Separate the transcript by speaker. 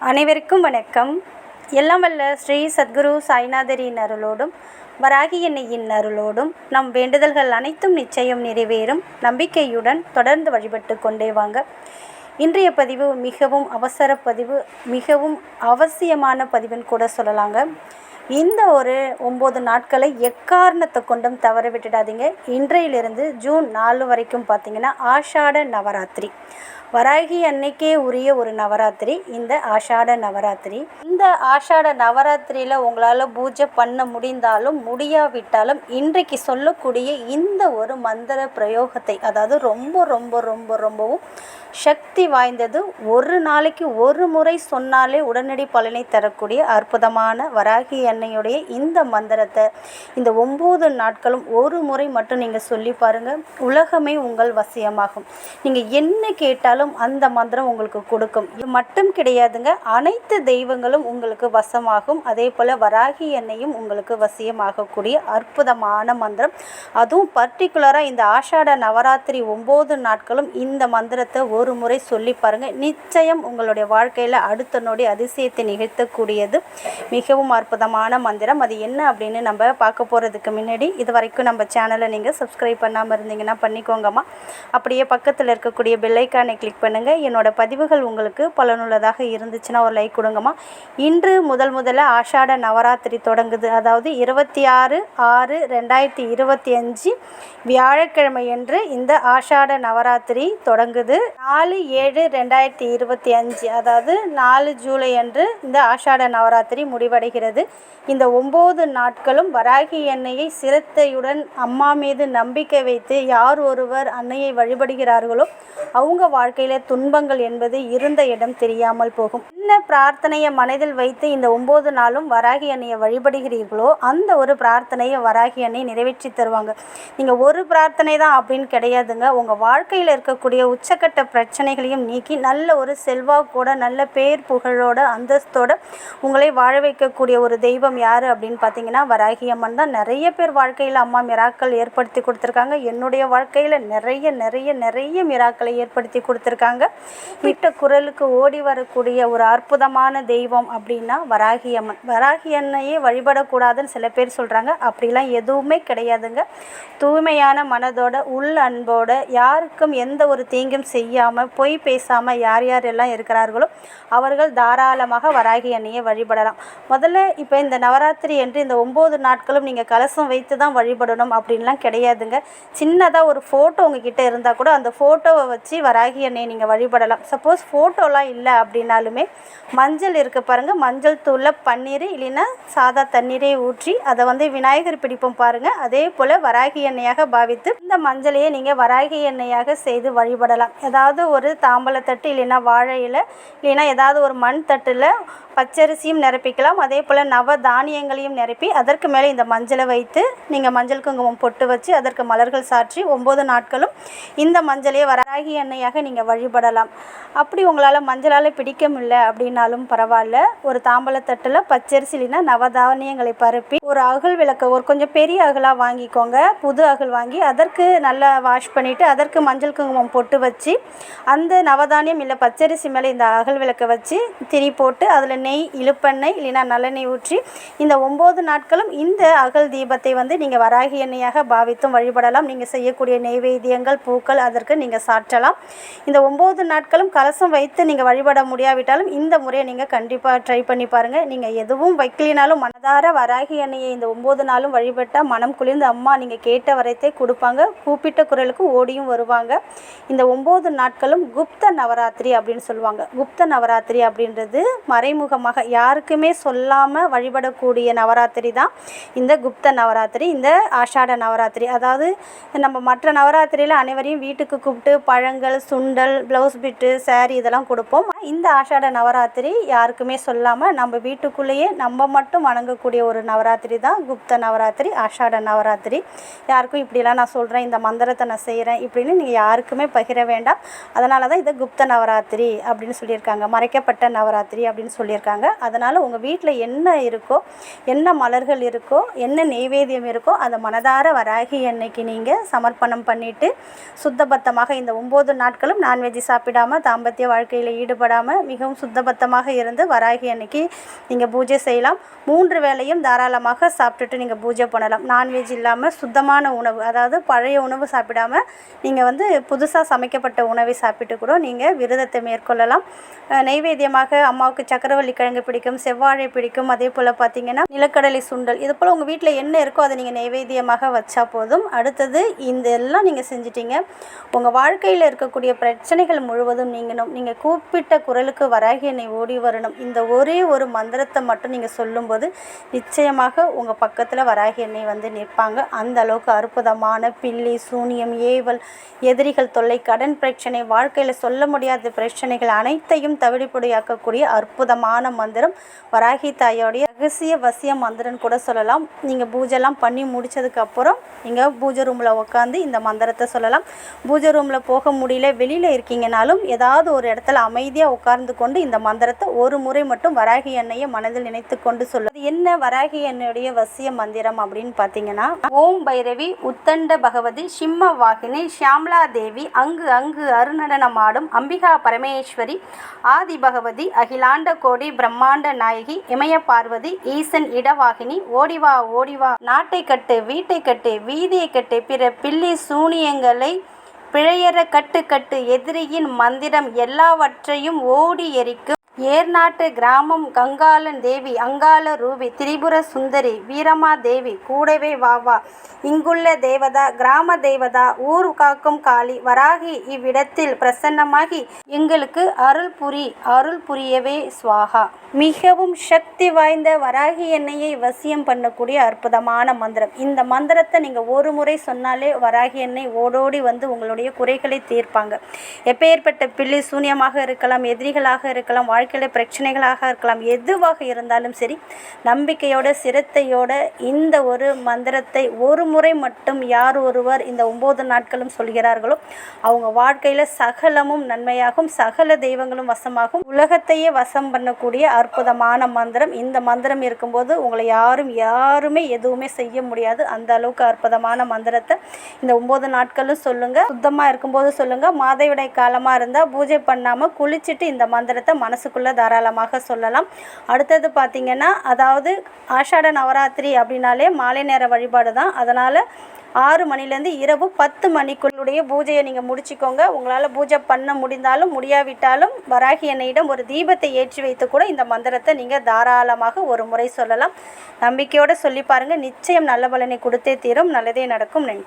Speaker 1: அனைவருக்கும் வணக்கம். எல்லாம் வல்ல ஸ்ரீ சத்குரு சாய்நாதரின் அருளோடும் வராகி எண்ணெயின் அருளோடும் நம் வேண்டுதல்கள் அனைத்தும் நிச்சயம் நிறைவேறும் நம்பிக்கையுடன் தொடர்ந்து வழிபட்டு கொண்டே வாங்க. இன்றைய பதிவு மிகவும் அவசர பதிவு மிகவும் அவசியமான பதிவுன்னு கூட சொல்லலாங்க. இந்த ஒரு ஒம்பது நாட்களை எக்காரணத்தை கொண்டும் தவற விட்டுடாதீங்க. இன்றையிலிருந்து ஜூன் நாலு வரைக்கும் பார்த்தீங்கன்னா ஆஷாட நவராத்திரி. வராகி அன்னைக்கே உரிய ஒரு நவராத்திரி. இந்த ஆஷாட நவராத்திரி. இந்த ஆஷாட நவராத்திரியில் உங்களால் பூஜை பண்ண முடிந்தாலும் முடியாவிட்டாலும் இன்றைக்கு சொல்லக்கூடிய இந்த ஒரு மந்திர பிரயோகத்தை அதாவது ரொம்ப ரொம்ப ரொம்ப ரொம்பவும் சக்தி வாய்ந்தது ஒரு நாளைக்கு ஒரு முறை சொன்னாலே உடனடி பலனை தரக்கூடிய அற்புதமான வராகி அன்னையுடைய இந்த மந்திரத்தை இந்த ஒம்பது நாட்களும் ஒரு முறை மட்டும் நீங்கள் சொல்லி பாருங்கள் உலகமே உங்கள் வசியமாகும். நீங்கள் என்ன கேட்டாலும் அந்த மந்திரம் உங்களுக்கு கொடுக்கும். இது மட்டும் கிடையாதுங்க. அனைத்து தெய்வங்களும் உங்களுக்கு வசமாகும். அதே போல் வராகி எண்ணெயும் உங்களுக்கு வசியமாகக்கூடிய அற்புதமான மந்திரம். அதுவும் பர்டிகுலராக இந்த ஆஷாட நவராத்திரி ஒம்பது நாட்களும் இந்த மந்திரத்தை ஒரு முறை சொல்லி பாருங்கள் நிச்சயம் உங்களுடைய வாழ்க்கையில் அடுத்த நொடி அதிசயத்தை நிகழ்த்தக்கூடியது. மிகவும் அற்புதமான மந்திரம். அது என்ன அப்படின்னு நம்ம பார்க்க போகிறதுக்கு முன்னாடி இது வரைக்கும் நம்ம சேனலை நீங்கள் சப்ஸ்கிரைப் பண்ணாமல் இருந்தீங்கன்னா பண்ணிக்கோங்கம்மா. அப்படியே பக்கத்தில் இருக்கக்கூடிய பெல்லைக்கானை கிளிக் பண்ணுங்கள் என்னோட பதிவுகள் உங்களுக்கு பலனுள்ளதாக இருந்துச்சுன்னா ஒரு லைக் கொடுங்கம்மா. இன்று முதல் முதல்ல ஆஷாட நவராத்திரி தொடங்குது. அதாவது இருபத்தி ஆறு ஆறு ரெண்டாயிரத்தி இருபத்தி அஞ்சு வியாழக்கிழமை என்று இந்த ஆஷாட நவராத்திரி தொடங்குது. நாலு ஏழு ரெண்டாயிரத்தி இருபத்தி அஞ்சு அதாவது நாலு ஜூலை அன்று இந்த ஆஷாட நவராத்திரி முடிவடைகிறது. இந்த ஒம்பது நாட்களும் வராகி எண்ணெயை சிரத்தையுடன் அம்மா மீது நம்பிக்கை வைத்து யார் ஒருவர் அன்னையை வழிபடுகிறார்களோ அவங்க வாழ்க்கையில் துன்பங்கள் என்பது இருந்த இடம் தெரியாமல் போகும். என்ன பிரார்த்தனையை மனதில் வைத்து இந்த ஒம்பது நாளும் வராகி அன்னையை வழிபடுகிறீர்களோ அந்த ஒரு பிரார்த்தனையை வராகி அன்னை நிறைவேற்றி தருவாங்க. நீங்கள் ஒரு பிரார்த்தனை தான் அப்படின்னு கிடையாதுங்க. உங்கள் வாழ்க்கையில் இருக்கக்கூடிய உச்சக்கட்ட பிரச்சனைகளையும் நீக்கி நல்ல ஒரு செல்வாக்கோட நல்ல பேர் புகழோட அந்தஸ்தோட உங்களை வாழ வைக்கக்கூடிய ஒரு தெய்வ தெய்வம் யார் அப்படின்னு பார்த்தீங்கன்னா வராகி அம்மன் தான். நிறைய பேர் வாழ்க்கையில் அம்மா மிராக்கள் ஏற்படுத்தி கொடுத்துருக்காங்க. என்னுடைய வாழ்க்கையில் நிறைய நிறைய நிறைய மிராக்களை ஏற்படுத்தி கொடுத்துருக்காங்க. விட்ட குரலுக்கு ஓடி வரக்கூடிய ஒரு அற்புதமான தெய்வம் அப்படின்னா வராகி அம்மன். வராகி அன்னையே வழிபடக்கூடாதுன்னு சில பேர் சொல்கிறாங்க அப்படிலாம் எதுவுமே கிடையாதுங்க. தூய்மையான மனதோட உள் அன்போட யாருக்கும் எந்த ஒரு தீங்கும் செய்யாமல் பொய் பேசாமல் யார் யாரெல்லாம் இருக்கிறார்களோ அவர்கள் தாராளமாக வராகி அன்னையை வழிபடலாம். முதல்ல இப்போ இந்த நவராத்திரி என்று இந்த ஒம்பது நாட்களும் நீங்கள் கலசம் வைத்து தான் வழிபடணும் அப்படின்லாம் கிடையாதுங்க. சின்னதாக ஒரு ஃபோட்டோ உங்ககிட்ட இருந்தால் கூட அந்த ஃபோட்டோவை வச்சு வராகி எண்ணெயை நீங்கள் வழிபடலாம். சப்போஸ் ஃபோட்டோலாம் இல்லை அப்படின்னாலுமே மஞ்சள் இருக்க பாருங்கள் மஞ்சள் தூளில் பன்னீர் இல்லைன்னா சாதா தண்ணீரை ஊற்றி அதை வந்து விநாயகர் பிடிப்போம் பாருங்கள் அதே போல் வராகி எண்ணெயாக பாவித்து இந்த மஞ்சளையே நீங்கள் வராகி எண்ணெயாக செய்து வழிபடலாம். ஏதாவது ஒரு தாம்பலத்தட்டு இல்லைன்னா வாழை இலை இல்லைன்னா ஏதாவது ஒரு மண் தட்டில் பச்சரிசியும் நிரப்பிக்கலாம். அதே போல் நவ தானியங்களையும் நிரப்பி அதற்கு மேலே இந்த மஞ்சளை வைத்து நீங்கள் மஞ்சள் குங்குமம் பொட்டு வச்சு அதற்கு மலர்கள் சாற்றி ஒம்பது நாட்களும் இந்த மஞ்சளையே வராகி எண்ணெயாக நீங்கள் வழிபடலாம். அப்படி உங்களால் மஞ்சளால் பிடிக்க முடியல அப்படின்னாலும் பரவாயில்ல. ஒரு தாம்பலத்தட்டில் பச்சரிசி இல்லைன்னா நவதானியங்களை பரப்பி ஒரு அகல் விளக்க ஒரு கொஞ்சம் பெரிய அகலாக வாங்கிக்கோங்க. புது அகல் வாங்கி அதற்கு நல்லா வாஷ் பண்ணிவிட்டு அதற்கு மஞ்சள் குங்குமம் பொட்டு வச்சு அந்த நவதானியம் இல்லை பச்சரிசி மேலே இந்த அகல் விளக்கை வச்சு திரி போட்டு அதில் நெய் இழுப்பெண்ணெய் இல்லைன்னா நல்லெண்ணெய் ஊற்றி இந்த ஒம்பது நாட்களும் இந்த அகல் தீபத்தை வந்து நீங்கள் வராகி எண்ணெயாக பாவித்தும் வழிபடலாம். நீங்கள் செய்யக்கூடிய நெய்வேத்தியங்கள் பூக்கள் அதற்கு நீங்கள் சாற்றலாம். இந்த ஒம்பது நாட்களும் கலசம் வைத்து நீங்கள் வழிபட முடியாவிட்டாலும் இந்த முறையை நீங்கள் கண்டிப்பாக ட்ரை பண்ணி பாருங்கள் நீங்கள் எதுவும் வைக்கலினாலும் மனதார வராகி எண்ணெயை இந்த ஒம்பது நாளும் வழிபட்டால் மனம் குளிர்ந்து அம்மா நீங்கள் கேட்ட வரைத்தே கொடுப்பாங்க. கூப்பிட்ட குரலுக்கு ஓடியும் வருவாங்க. இந்த ஒம்பது நாட்களும் குப்த நவராத்திரி அப்படின்னு சொல்லுவாங்க. குப்த நவராத்திரி அப்படின்றது மறைமுகமாக யாருக்குமே சொல்லாமல் வழிபடக்கூடிய நவராத்திரி தான் இந்த குப்த நவராத்திரி இந்த ஆஷாட நவராத்திரி. அதாவது நம்ம மற்ற நவராத்திரியில் அனைவரையும் வீட்டுக்கு கூப்பிட்டு பழங்கள் சுண்டல் ப்ளவுஸ் பிட்டு சேரீ இதெல்லாம் கொடுப்போம். இந்த ஆஷாட நவராத்திரி யாருக்குமே சொல்லாமல் நம்ம வீட்டுக்குள்ளேயே நம்ம மட்டும் வணங்கக்கூடிய ஒரு நவராத்திரி தான் குப்த நவராத்திரி ஆஷாட நவராத்திரி. யாருக்கும் இப்படிலாம் நான் சொல்கிறேன் இந்த மந்திரத்தை நான் செய்கிறேன் இப்படின்னு நீங்கள் யாருக்குமே பகிர வேண்டாம். அதனால தான் இதை குப்த நவராத்திரி அப்படின்னு சொல்லியிருக்காங்க மறைக்கப்பட்ட நவராத்திரி அப்படின்னு சொல்லியிருக்காங்க. அதனால் உங்கள் வீட்டில் என்ன இருக்கோ இருக்கோ என்ன மலர்கள் இருக்கோ என்ன நெய்வேத்தியம் இருக்கோ அதை மனதார வராகி அன்னைக்கு நீங்கள் சமர்ப்பணம் பண்ணிவிட்டு சுத்தபத்தமாக இந்த ஒம்பது நாட்களும் நான்வெஜ் சாப்பிடாம தாம்பத்திய வாழ்க்கையில் ஈடுபடாமல் மிகவும் சுத்தபத்தமாக இருந்து வராகி அன்னைக்கு நீங்கள் பூஜை செய்யலாம். மூன்று வேளையும் தாராளமாக சாப்பிட்டுட்டு நீங்கள் பூஜை பண்ணலாம். நான்வெஜ் இல்லாமல் சுத்தமான உணவு அதாவது பழைய உணவு சாப்பிடாம நீங்கள் வந்து புதுசாக சமைக்கப்பட்ட உணவை சாப்பிட்டு கூட நீங்கள் விரதத்தை மேற்கொள்ளலாம். நெய்வேத்தியமாக அம்மாவுக்கு சக்கரவள்ளி கிழங்கு பிடிக்கும் செவ்வாழை பிடிக்கும் அதே போல் பார்த்தீங்கன்னா நிலக்கடலை சுண்டல். இது போல் உங்கள் வீட்டில் என்ன இருக்கோ அதை நீங்கள் நைவேத்தியமாக வச்சா போதும். அடுத்தது இந்த எல்லாம் நீங்கள் செஞ்சிட்டீங்க. உங்கள் வாழ்க்கையில் இருக்கக்கூடிய பிரச்சனைகள் முழுவதும் நீங்கணும். நீங்கள் கூப்பிட்ட குரலுக்கு வராகி என்னை ஓடி வரணும். இந்த ஒரே ஒரு மந்திரத்தை மட்டும் நீங்கள் சொல்லும்போது நிச்சயமாக உங்கள் பக்கத்தில் வராகி எண்ணெய் வந்து நிற்பாங்க. அந்த அளவுக்கு அற்புதமான பில்லி சூனியம் ஏவல் எதிரிகள் தொல்லை கடன் பிரச்சனை வாழ்க்கையில் சொல்ல முடியாத பிரச்சனைகள் அனைத்தையும் தவிடுபொடியாக்கக்கூடிய அற்புதமான மந்திரம் வராகி தாயோடைய ரகசிய வசிய மந்திரம் கூட சொல்லலாம். நீங்கள் பூஜைலாம் பண்ணி முடித்ததுக்கப்புறம் நீங்கள் பூஜை ரூமில் உட்காந்து இந்த மந்திரத்தை சொல்லலாம். பூஜை ரூமில் போக முடியல வெளியில் இருக்கீங்கனாலும் ஏதாவது ஒரு இடத்துல அமைதியாக உட்கார்ந்து கொண்டு இந்த மந்திரத்தை ஒரு முறை மட்டும் வராகி எண்ணெயை மனதில் நினைத்து கொண்டு சொல்லும் என்ன வராகி எண்ணெயுடைய வசிய மந்திரம் அப்படின்னு பார்த்தீங்கன்னா ஓம் பைரவி உத்தண்ட பகவதி சிம்ம வாகினி ஷியாம்லா தேவி அங்கு அங்கு அருநடனமாடும் அம்பிகா பரமேஸ்வரி ஆதி பகவதி அகிலாண்ட கோடி பிரம்மாண்ட நாயகி இமய பார்வதி ஈசன் இடவாகினி ஓடிவா ஓடிவா நாட்டை கட்டு வீட்டை கட்டு வீதியை கட்டு பிற பில்லி சூனியங்களை பிழையற கட்டு கட்டு எதிரியின் மந்திரம் எல்லாவற்றையும் ஓடி எரிக்கும் ஏர்நாட்டு கிராமம் கங்காளன் தேவி அங்காள ரூபி திரிபுர சுந்தரி வீரமா தேவி கூடவே வாவா இங்குள்ள தேவதா கிராம தேவதா ஊர் காக்கும் காளி வராகி இவ்விடத்தில் பிரசன்னமாகி எங்களுக்கு அருள் புரி அருள் புரியவே சுவாகா. மிகவும் சக்தி வாய்ந்த வராகி எண்ணெயை வசியம் பண்ணக்கூடிய அற்புதமான மந்திரம். இந்த மந்திரத்தை நீங்கள் ஒரு முறை சொன்னாலே வராகி எண்ணெய் ஓடோடி வந்து உங்களுடைய குறைகளை தீர்ப்பாங்க. எப்பேற்பட்ட பிள்ளை சூன்யமாக இருக்கலாம் எதிரிகளாக இருக்கலாம் வாழ்க்கையில் பிரச்சனைகளாக இருக்கலாம். எதுவாக இருந்தாலும் சரி நம்பிக்கையோட சிரத்தையோட இந்த ஒரு மந்திரத்தை ஒரு முறை மட்டும் யார் ஒருவர் இந்த ஒம்பது நாட்களும் சொல்கிறார்களோ அவங்க வாழ்க்கையில் சகலமும் நன்மையாகும் சகல தெய்வங்களும் வசமாகும். உலகத்தையே வசம் பண்ணக்கூடிய அற்புதமான மந்திரம். இந்த மந்திரம் இருக்கும்போது உங்களை யாரும் யாருமே எதுவுமே செய்ய முடியாது. அந்த அளவுக்கு அற்புதமான மந்திரத்தை இந்த ஒம்பது நாட்களும் சொல்லுங்கள் சுத்தமாக இருக்கும்போது சொல்லுங்கள் மாதவிடை காலமாக இருந்தால் பூஜை பண்ணாமல் குளிச்சுட்டு இந்த மந்திரத்தை மனசுக்குள்ளே தாராளமாக சொல்லலாம். அடுத்தது பார்த்திங்கன்னா அதாவது ஆஷாட நவராத்திரி அப்படின்னாலே மாலை நேர வழிபாடு தான். அதனால் ஆறு மணிலேருந்து இரவு பத்து மணிக்குள்ளுடைய பூஜையை நீங்கள் முடிச்சுக்கோங்க. உங்களால் பூஜை பண்ண முடிந்தாலும் முடியாவிட்டாலும் வராகி எண்ணெயிடம் ஒரு தீபத்தை ஏற்றி வைத்து கூட இந்த மந்திரத்தை நீங்கள் தாராளமாக ஒரு முறை சொல்லலாம். நம்பிக்கையோடு சொல்லி பாருங்கள் நிச்சயம் நல்ல பலனை கொடுத்தே தீரும். நல்லதே நடக்கும். நன்றி.